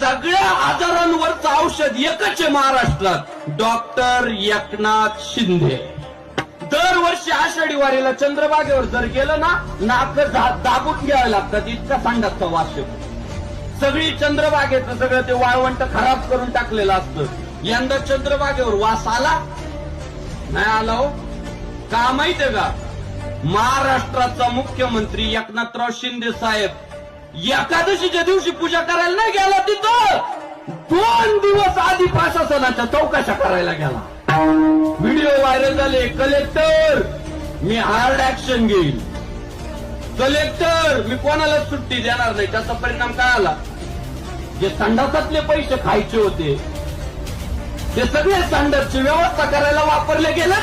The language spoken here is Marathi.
सगळ्या आजारांवरचं औषध एकच आहे महाराष्ट्रात. डॉक्टर एकनाथ शिंदे. दरवर्षी आषाढी वारीला चंद्रबागेवर जर गेलं ना नाक दाबून घ्यावं लागतात इतका सांडाचा वास सगळी चंद्रबागेचं सगळं ते वाळवंट खराब करून टाकलेलं असतं. यंदा चंद्रबागेवर वास आला? नाही आला हो. का माहितीये का? महाराष्ट्राचा मुख्यमंत्री एकनाथराव शिंदे साहेब एकादशीच्या दिवशी पूजा करायला नाही गेला तिथं. दोन दिवस आधी प्रशासनाच्या चौकशा करायला गेला. व्हिडिओ व्हायरल झाले कलेक्टर मी हार्ड ऍक्शन घेईल. कलेक्टर मी कोणाला सुट्टी देणार नाही त्याचा परिणाम काय आला? जे संडासातले पैसे खायचे होते ते सगळे संडासची व्यवस्था करायला वापरले गेले.